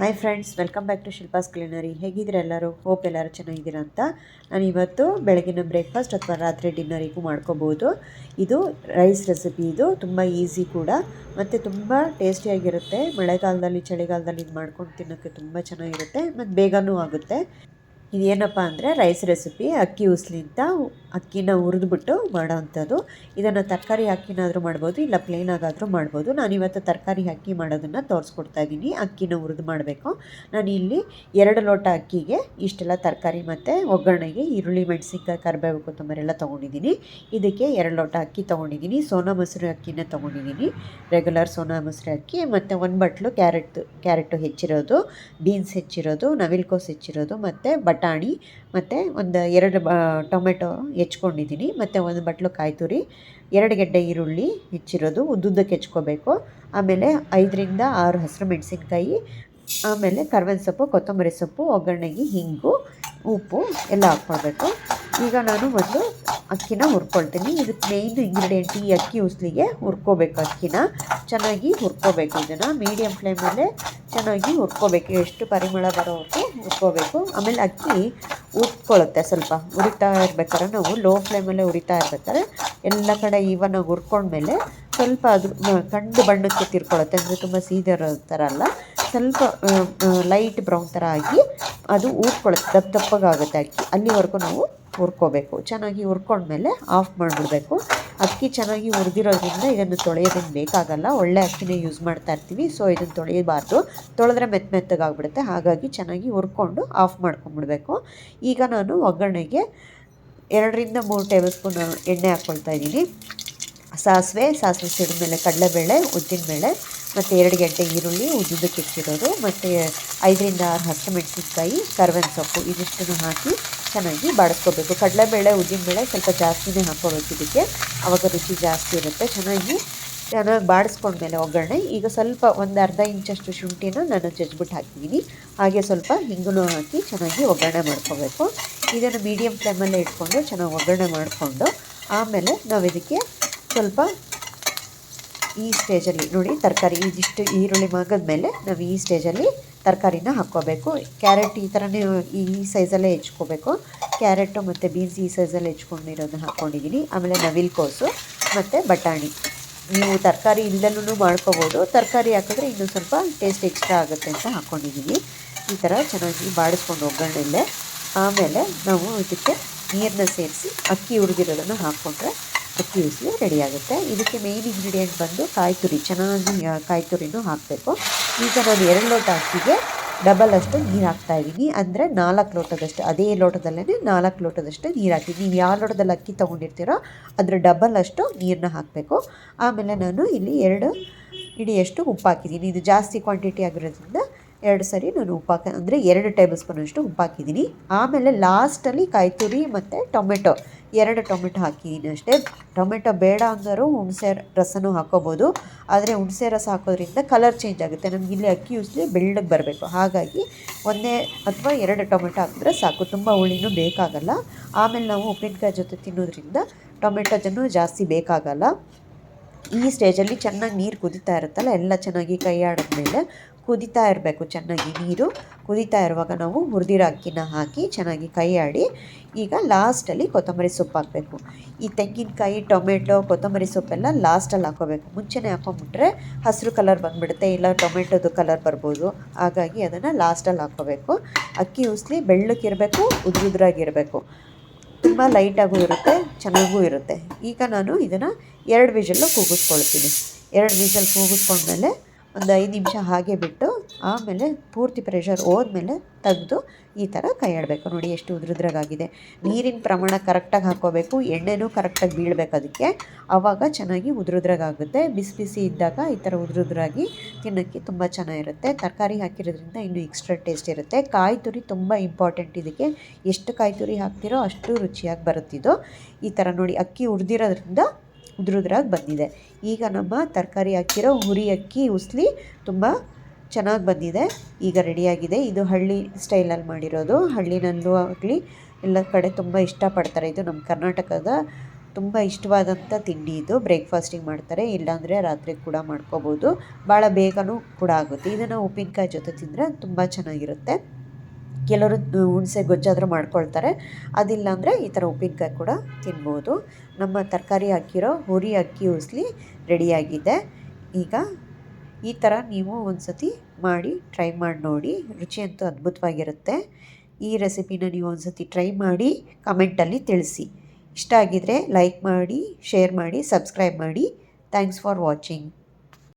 Hi friends welcome back to Shilpa's culinary ಹೇಗಿದ್ರೆ ಎಲ್ಲರೂ? Hope ಎಲ್ಲರೂ ಚೆನ್ನಾಗಿದ್ದೀರಾ ಅಂತ. ನಾನು ಇವತ್ತು ಬೆಳಗಿನ ಬ್ರೇಕ್ಫಾಸ್ಟ್ ಅಥವಾ ರಾತ್ರಿ ಡಿನ್ನರಿಗೂ ಮಾಡ್ಕೋಬೋದು. ಇದು ರೈಸ್ ರೆಸಿಪಿ ಇದು ತುಂಬ ಈಸಿ ಕೂಡ. ಮತ್ತು ತುಂಬ ಟೇಸ್ಟಿಯಾಗಿರುತ್ತೆ ಮಳೆಗಾಲದಲ್ಲಿ, ಚಳಿಗಾಲದಲ್ಲಿ ಇದು ಮಾಡ್ಕೊಂಡು ತಿನ್ನೋಕ್ಕೆ ತುಂಬ ಚೆನ್ನಾಗಿರುತ್ತೆ. ಮತ್ತು ಬೇಗನೂ ಆಗುತ್ತೆ. ಇದೇನಪ್ಪ ಅಂದರೆ ರೈಸ್ ರೆಸಿಪಿ ಅಕ್ಕಿ ಉಸ್ಲಿಂತ ಅಕ್ಕಿನ ಹುರಿದ್ಬಿಟ್ಟು ಮಾಡೋವಂಥದ್ದು ಇದನ್ನು ತರಕಾರಿ ಹಾಕಿನಾದರೂ ಮಾಡ್ಬೋದು, ಇಲ್ಲ ಪ್ಲೇನಾಗಾದರೂ ಮಾಡ್ಬೋದು. ನಾನಿವತ್ತು ತರಕಾರಿ ಹಾಕಿ ಮಾಡೋದನ್ನು ತೋರಿಸ್ಕೊಡ್ತಾ ಇದ್ದೀನಿ ಅಕ್ಕಿನ ಹುರಿದು ಮಾಡಬೇಕು. ನಾನು ಇಲ್ಲಿ ಎರಡು ಲೋಟ ಅಕ್ಕಿಗೆ ಇಷ್ಟೆಲ್ಲ ತರಕಾರಿ ಮತ್ತು ಒಗ್ಗರಣೆಗೆ ಈರುಳ್ಳಿ, ಮೆಣಸಿನ್ಕಾಯಿ, ಕರಿಬೇವು, ಕೊತ್ತಂಬರಿ ಎಲ್ಲ ತೊಗೊಂಡಿದ್ದೀನಿ ಇದಕ್ಕೆ ಎರಡು ಲೋಟ ಅಕ್ಕಿ ತೊಗೊಂಡಿದ್ದೀನಿ ಸೋನಾ ಮೊಸರು ಅಕ್ಕಿನ ತೊಗೊಂಡಿದ್ದೀನಿ ರೆಗ್ಯುಲರ್ ಸೋನಾ ಮೊಸರು ಅಕ್ಕಿ ಮತ್ತು ಒಂದು ಬಟ್ಲು ಕ್ಯಾರೆಟ್, ಕ್ಯಾರೆಟು ಹೆಚ್ಚಿರೋದು ಬೀನ್ಸ್ ಹೆಚ್ಚಿರೋದು, ನವಿಲ್ಕೋಸ್ ಹೆಚ್ಚಿರೋದು ಮತ್ತು ಬಟಾಣಿ, ಮತ್ತು ಒಂದು ಎರಡು ಟೊಮೆಟೊ ಹೆಚ್ಕೊಂಡಿದ್ದೀನಿ. ಮತ್ತು ಒಂದು ಬಟ್ಲು ಕಾಯಿ ತುರಿ ಎರಡು ಗೆಡ್ಡೆ ಈರುಳ್ಳಿ ಹೆಚ್ಚಿರೋದು ಉದ್ದುದ್ದಕ್ಕೆ ಹೆಚ್ಕೋಬೇಕು. ಆಮೇಲೆ ಐದರಿಂದ ಆರು ಹಸಿರು ಮೆಣಸಿನ್ಕಾಯಿ, ಆಮೇಲೆ ಕರ್ಬೇವಿನ ಸೊಪ್ಪು, ಕೊತ್ತಂಬರಿ ಸೊಪ್ಪು, ಒಗ್ಗರಣೆಗೆ ಹಿಂಗು, ಉಪ್ಪು ಎಲ್ಲ ಹಾಕ್ಕೊಳ್ಬೇಕು. ಈಗ ನಾನು ಮೊದಲು ಅಕ್ಕಿನ ಹುರ್ಕೊಳ್ತೀನಿ. ಇದಕ್ಕೆ ಮೇಯ್ನ್ ಇಂಗ್ರೀಡಿಯೆಂಟ್ ಈ ಅಕ್ಕಿ ಉಸ್ಲಿಗೆ ಹುರ್ಕೋಬೇಕು ಅಕ್ಕಿನ. ಚೆನ್ನಾಗಿ ಹುರ್ಕೋಬೇಕು ಇದನ್ನು. ಮೀಡಿಯಮ್ ಫ್ಲೇಮಲ್ಲೇ ಚೆನ್ನಾಗಿ ಹುರ್ಕೋಬೇಕು. ಎಷ್ಟು ಪರಿಮಳ ಬರೋವರೆಗೂ ಹುರ್ಕೋಬೇಕು. ಆಮೇಲೆ ಅಕ್ಕಿ ಉರ್ಕೊಳ್ಳುತ್ತೆ ಸ್ವಲ್ಪ. ಉರಿತಾ ಇರ್ಬೇಕಾದ್ರೆ ನಾವು ಲೋ ಫ್ಲೇಮಲ್ಲೇ ಉರಿತಾ ಇರ್ಬೇಕಾದ್ರೆ ಎಲ್ಲ ಕಡೆ ಈವನಾಗಿ ಹುರ್ಕೊಂಡ್ಮೇಲೆ ಸ್ವಲ್ಪ ಅದು ಕಂಡು ಬಣ್ಣಕ್ಕೆ ತಿರ್ಕೊಳ್ಳುತ್ತೆ. ಅಂದರೆ ತುಂಬ ಸೀದೆ ಇರೋ ಥರ ಅಲ್ಲ. ಸ್ವಲ್ಪ ಲೈಟ್ ಬ್ರೌನ್ ಥರ ಆಗಿ ಅದು ಊದ್ಕೊಳ್ಳುತ್ತೆ ದಪ್ಪ ದಪ್ಪಗಾಗುತ್ತೆ ಅಕ್ಕಿ. ಅಲ್ಲಿವರೆಗೂ ನಾವು ಹುರ್ಕೋಬೇಕು. ಚೆನ್ನಾಗಿ ಹುರ್ಕೊಂಡ್ಮೇಲೆ ಆಫ್ ಮಾಡಿಬಿಡಬೇಕು. ಅಕ್ಕಿ ಚೆನ್ನಾಗಿ ಹುರಿದಿರೋದ್ರಿಂದ ಇದನ್ನು ತೊಳೆಯೋದೇನು ಬೇಕಾಗಲ್ಲ. ಒಳ್ಳೆ ಅಕ್ಕಿನೇ ಯೂಸ್ ಮಾಡ್ತಾ ಇರ್ತೀವಿ. ಸೊ ಇದನ್ನು ತೊಳೆಯಬಾರ್ದು. ತೊಳೆದ್ರೆ ಮೆತ್ತ ಮೆತ್ತಗಾಗ್ಬಿಡುತ್ತೆ. ಹಾಗಾಗಿ ಚೆನ್ನಾಗಿ ಹುರ್ಕೊಂಡು ಆಫ್ ಮಾಡ್ಕೊಂಬಿಡ್ಬೇಕು. ಈಗ ನಾನು ಒಗ್ಗರಣೆಗೆ ಎರಡರಿಂದ ಮೂರು ಟೇಬಲ್ ಸ್ಪೂನ್ ಎಣ್ಣೆ ಹಾಕ್ಕೊಳ್ತಾ ಇದ್ದೀನಿ. ಸಾಸಿವೆ ಸಾಸಿವೆ ಸಿಡಿದ್ಮೇಲೆ ಕಡಲೆಬೇಳೆ ಉದ್ದಿನಬೇಳೆ ಮತ್ತು ಎರಡು ಗಂಟೆ ಈರುಳ್ಳಿ ಉದ್ದುದಕ್ಕೆ ಹೆಚ್ಚಿರೋದು, ಮತ್ತು ಐದರಿಂದ ಆರು ಹಸಿರು ಮೆಣಸಿನ್ಕಾಯಿ ಕರ್ಬೇವಿನ ಸೊಪ್ಪು ಇದಿಷ್ಟನ್ನು ಹಾಕಿ ಚೆನ್ನಾಗಿ ಬಾಡಿಸ್ಕೋಬೇಕು. ಕಡಲೆಬೇಳೆ, ಉದ್ದಿನಬೇಳೆ ಸ್ವಲ್ಪ ಜಾಸ್ತಿನೇ ಹಾಕ್ಕೋಬೇಕು ಇದಕ್ಕೆ. ಆವಾಗ ರುಚಿ ಜಾಸ್ತಿ ಇರುತ್ತೆ. ಚೆನ್ನಾಗಿ ಚೆನ್ನಾಗಿ ಬಾಡಿಸ್ಕೊಂಡ್ಮೇಲೆ ಒಗ್ಗರಣೆ. ಈಗ ಸ್ವಲ್ಪ ಒಂದು ಅರ್ಧ ಇಂಚಷ್ಟು ಶುಂಠಿನ ನಾನು ಜಜ್ಬಿಟ್ಟು ಹಾಕಿದ್ದೀನಿ ಹಾಗೆ ಸ್ವಲ್ಪ ಹಿಂಗು ಹಾಕಿ ಚೆನ್ನಾಗಿ ಒಗ್ಗರಣೆ ಮಾಡ್ಕೋಬೇಕು. ಇದನ್ನು ಮೀಡಿಯಮ್ ಫ್ಲೇಮಲ್ಲೇ ಇಟ್ಕೊಂಡು ಚೆನ್ನಾಗಿ ಒಗ್ಗರಣೆ ಮಾಡಿಕೊಂಡು ಆಮೇಲೆ ನಾವು ಇದಕ್ಕೆ ಸ್ವಲ್ಪ ಈ ಸ್ಟೇಜಲ್ಲಿ ನೋಡಿ, ತರಕಾರಿ, ಇದಿಷ್ಟು ಈರುಳ್ಳಿ ಮೇಲೆ ನಾವು ಈ ಸ್ಟೇಜಲ್ಲಿ ತರಕಾರಿನ ಹಾಕ್ಕೋಬೇಕು. ಕ್ಯಾರೆಟ್ ಈ ಥರನೇ ಈ ಸೈಜಲ್ಲೇ ಹೆಚ್ಕೋಬೇಕು. ಕ್ಯಾರೆಟು ಮತ್ತು ಬೀನ್ಸ್ ಈ ಸೈಜಲ್ಲಿ ಹೆಚ್ಕೊಂಡಿರೋದನ್ನ ಹಾಕ್ಕೊಂಡಿದ್ದೀನಿ ಆಮೇಲೆ ನವಿಲ್ ಕೋಸು ಮತ್ತು ಬಟಾಣಿ. ನೀವು ತರಕಾರಿ ಇಲ್ಲದಲ್ಲೂ ಮಾಡ್ಕೋಬೋದು. ತರಕಾರಿ ಹಾಕಿದ್ರೆ ಇನ್ನೂ ಸ್ವಲ್ಪ ಟೇಸ್ಟ್ ಎಕ್ಸ್ಟ್ರಾ ಆಗುತ್ತೆ ಅಂತ ಹಾಕ್ಕೊಂಡಿದ್ದೀನಿ ಈ ಥರ ಚೆನ್ನಾಗಿ ಬಾಡಿಸ್ಕೊಂಡು ಒಗ್ಗರಣೆಲ್ಲೇ ಆಮೇಲೆ ನಾವು ಇದಕ್ಕೆ ನೀರನ್ನ ಸೇರಿಸಿ ಅಕ್ಕಿ ಹುರಿದಿರೋದನ್ನು ಹಾಕ್ಕೊಂಡ್ರೆ ಅಕ್ಕಿ ಉಸಿಲಿ ರೆಡಿ ಆಗುತ್ತೆ ಇದಕ್ಕೆ ಮೇಯ್ನ್ ಇಂಗ್ರೀಡಿಯೆಂಟ್ ಬಂದು ಕಾಯಿ ತುರಿ ಚೆನ್ನಾಗಿ ಕಾಯಿ ತುರಿನೂ ಹಾಕಬೇಕು. ಈಗ ನಾನು ಎರಡು ಲೋಟ ಅಕ್ಕಿಗೆ ಡಬಲ್ ಅಷ್ಟು ನೀರು ಹಾಕ್ತಾ ಇದ್ದೀನಿ. ಅಂದರೆ ನಾಲ್ಕು ಲೋಟದಷ್ಟು, ಅದೇ ಲೋಟದಲ್ಲೇ ನಾಲ್ಕು ಲೋಟದಷ್ಟು ನೀರು ಹಾಕಿ ನೀವು ಯಾವ ಲೋಟದಲ್ಲಿ ಅಕ್ಕಿ ತೊಗೊಂಡಿರ್ತೀರೋ ಅದರ ಡಬಲ್ ಅಷ್ಟು ನೀರನ್ನ ಹಾಕಬೇಕು. ಆಮೇಲೆ ನಾನು ಇಲ್ಲಿ ಎರಡು ಇಡಿಯಷ್ಟು ಉಪ್ಪು ಹಾಕಿದ್ದೀನಿ. ಇದು ಜಾಸ್ತಿ ಕ್ವಾಂಟಿಟಿ ಆಗಿರೋದ್ರಿಂದ ಎರಡು ಸರಿ ನಾನು ಉಪ್ಪು ಹಾಕಿ ಅಂದರೆ ಎರಡು ಟೇಬಲ್ ಸ್ಪೂನಷ್ಟು ಉಪ್ಪು ಹಾಕಿದ್ದೀನಿ. ಆಮೇಲೆ ಲಾಸ್ಟಲ್ಲಿ ಕಾಯಿ ತುರಿ ಮತ್ತು ಟೊಮೆಟೊ. ಎರಡು ಟೊಮೆಟೊ ಹಾಕಿದ್ದೀನಿ ಅಷ್ಟೇ. ಟೊಮೆಟೊ ಬೇಡ ಅಂದರೂ ಹುಣಸೆ ರಸನೂ ಹಾಕೋಬೋದು. ಆದರೆ ಹುಣಸೆ ರಸ ಹಾಕೋದ್ರಿಂದ ಕಲರ್ ಚೇಂಜ್ ಆಗುತ್ತೆ. ನಮ್ಗೆ ಇಲ್ಲಿ ಅಕ್ಕಿ ಉಸ್ಲಿ ಬೆಳ್ಳಗೆ ಬರಬೇಕು. ಹಾಗಾಗಿ ಒಂದೇ ಅಥವಾ ಎರಡು ಟೊಮೆಟೊ ಹಾಕಿದ್ರೆ ಸಾಕು. ತುಂಬ ಹುಳಿನೂ ಬೇಕಾಗಲ್ಲ. ಆಮೇಲೆ ನಾವು ಉಪ್ಪಿನಕಾಯಿ ಜೊತೆ ತಿನ್ನೋದ್ರಿಂದ ಟೊಮೆಟೊ ಜನ್ನು ಜಾಸ್ತಿ ಬೇಕಾಗಲ್ಲ. ಈ ಸ್ಟೇಜಲ್ಲಿ ಚೆನ್ನಾಗಿ ನೀರು ಕುದಿತಾ ಇರುತ್ತಲ್ಲ, ಎಲ್ಲ ಚೆನ್ನಾಗಿ ಕೈ ಆಡಿದ್ಮೇಲೆ ಕುದೀತಾ ಇರಬೇಕು, ಚೆನ್ನಾಗಿ ನೀರು. ಕುದೀತಾ ಇರುವಾಗ ನಾವು ಹುರಿದಿರೋ ಅಕ್ಕಿನ ಹಾಕಿ ಚೆನ್ನಾಗಿ ಕೈ ಆಡಿ, ಈಗ ಲಾಸ್ಟಲ್ಲಿ ಕೊತ್ತಂಬರಿ ಸೊಪ್ಪು ಹಾಕಬೇಕು. ಈ ತೆಂಗಿನಕಾಯಿ, ಟೊಮೆಟೊ, ಕೊತ್ತಂಬರಿ ಸೊಪ್ಪೆಲ್ಲ ಲಾಸ್ಟಲ್ಲಿ ಹಾಕೋಬೇಕು. ಮುಂಚೆನೇ ಹಾಕೊಂಬಿಟ್ರೆ ಹಸಿರು ಕಲರ್ ಬಂದುಬಿಡುತ್ತೆ, ಇಲ್ಲ ಟೊಮೆಟೊದು ಕಲರ್ ಬರ್ಬೋದು. ಹಾಗಾಗಿ ಅದನ್ನು ಲಾಸ್ಟಲ್ಲಿ ಹಾಕೋಬೇಕು. ಅಕ್ಕಿ ಉಸ್ಲಿ ಬೆಳ್ಳಕ್ಕಿರಬೇಕು ಉದ್ರುದ್ರಾಗಿರಬೇಕು ತುಂಬ ಲೈಟಾಗೂ ಇರುತ್ತೆ, ಚೆನ್ನಾಗೂ ಇರುತ್ತೆ. ಈಗ ನಾನು ಇದನ್ನು ಎರಡು ವಿಷಲ್ಲು ಕೂಗಿಸ್ಕೊಳ್ತೀನಿ. ಎರಡು ವಿಷಲ್ ಕೂಗಿಸ್ಕೊಂಡ್ಮೇಲೆ ಒಂದು ಐದು ನಿಮಿಷ ಹಾಗೆ ಬಿಟ್ಟು ಆಮೇಲೆ ಪೂರ್ತಿ ಪ್ರೆಷರ್ ಹೋದ್ಮೇಲೆ ತೆಗೆದು ಈ ಥರ ಕೈ ಆಡಬೇಕು. ನೋಡಿ ಎಷ್ಟು ಉದ್ರುದ್ರಾಗಿದೆ ನೀರಿನ ಪ್ರಮಾಣ ಕರೆಕ್ಟಾಗಿ ಹಾಕ್ಕೋಬೇಕು, ಎಣ್ಣೆನೂ ಕರೆಕ್ಟಾಗಿ ಬೀಳಬೇಕು ಅದಕ್ಕೆ. ಆವಾಗ ಚೆನ್ನಾಗಿ ಉದ್ರುದ್ರಾಗುತ್ತೆ ಬಿಸಿ ಬಿಸಿ ಇದ್ದಾಗ ಈ ಥರ ಉದ್ರುದ್ರಾಗಿ ತಿನ್ನೋಕ್ಕೆ ತುಂಬ ಚೆನ್ನಾಗಿರುತ್ತೆ. ತರಕಾರಿ ಹಾಕಿರೋದ್ರಿಂದ ಇನ್ನೂ ಎಕ್ಸ್ಟ್ರಾ ಟೇಸ್ಟ್ ಇರುತ್ತೆ. ಕಾಯಿ ತುರಿ ತುಂಬ ಇಂಪಾರ್ಟೆಂಟ್ ಇದಕ್ಕೆ. ಎಷ್ಟು ಕಾಯಿ ತುರಿ ಹಾಕ್ತಿರೋ ಅಷ್ಟು ರುಚಿಯಾಗಿ ಬರುತ್ತಿದ್ದು ಈ ಥರ ನೋಡಿ ಅಕ್ಕಿ ಹುರಿದಿರೋದ್ರಿಂದ ಉದ್ರುದ್ರಾಗಿ ಬಂದಿದೆ. ಈಗ ನಮ್ಮ ತರಕಾರಿ ಹಾಕಿರೋ ಹುರಿ ಅಕ್ಕಿ, ಉಸ್ಲಿ ತುಂಬ ಚೆನ್ನಾಗಿ ಬಂದಿದೆ. ಈಗ ರೆಡಿಯಾಗಿದೆ. ಇದು ಹಳ್ಳಿ ಸ್ಟೈಲಲ್ಲಿ ಮಾಡಿರೋದು. ಹಳ್ಳಿನಲ್ಲೂ ಆಗಲಿ, ಎಲ್ಲ ಕಡೆ ತುಂಬ ಇಷ್ಟಪಡ್ತಾರೆ. ಇದು ನಮ್ಮ ಕರ್ನಾಟಕದ ತುಂಬ ಇಷ್ಟವಾದಂಥ ತಿಂಡಿ ಇದು. ಬ್ರೇಕ್ಫಾಸ್ಟಿಗೆ ಮಾಡ್ತಾರೆ. ಇಲ್ಲಾಂದರೆ ರಾತ್ರಿ ಕೂಡ ಮಾಡ್ಕೋಬೋದು. ಭಾಳ ಬೇಗನೂ ಕೂಡ ಆಗುತ್ತೆ. ಇದನ್ನು ಉಪ್ಪಿನಕಾಯಿ ಜೊತೆ ತಿಂದರೆ ತುಂಬ ಚೆನ್ನಾಗಿರುತ್ತೆ. ಕೆಲವರು ಹುಣಸೆ ಗೊಜ್ಜಾದರೂ ಮಾಡ್ಕೊಳ್ತಾರೆ. ಅದಿಲ್ಲ ಅಂದರೆ ಈ ಥರ ಉಪ್ಪಿನಕಾಯಿ ಕೂಡ ತಿನ್ಬೋದು. ನಮ್ಮ ತರಕಾರಿ ಹಾಕಿರೋ ಹುರಿ ಅಕ್ಕಿ ಉಸ್ಲಿ ರೆಡಿಯಾಗಿದೆ. ಈಗ ಈ ಥರ ನೀವು ಒಂದು ಸತಿ ಮಾಡಿ ಟ್ರೈ ಮಾಡಿ ನೋಡಿ. ರುಚಿ ಅಂತೂ ಅದ್ಭುತವಾಗಿರುತ್ತೆ. ಈ ರೆಸಿಪಿನ ನೀವು ಒಂದು ಸತಿ ಟ್ರೈ ಮಾಡಿ ಕಮೆಂಟಲ್ಲಿ ತಿಳಿಸಿ. ಇಷ್ಟ ಆಗಿದರೆ ಲೈಕ್ ಮಾಡಿ, ಶೇರ್ ಮಾಡಿ, ಸಬ್ಸ್ಕ್ರೈಬ್ ಮಾಡಿ. Thanks for watching.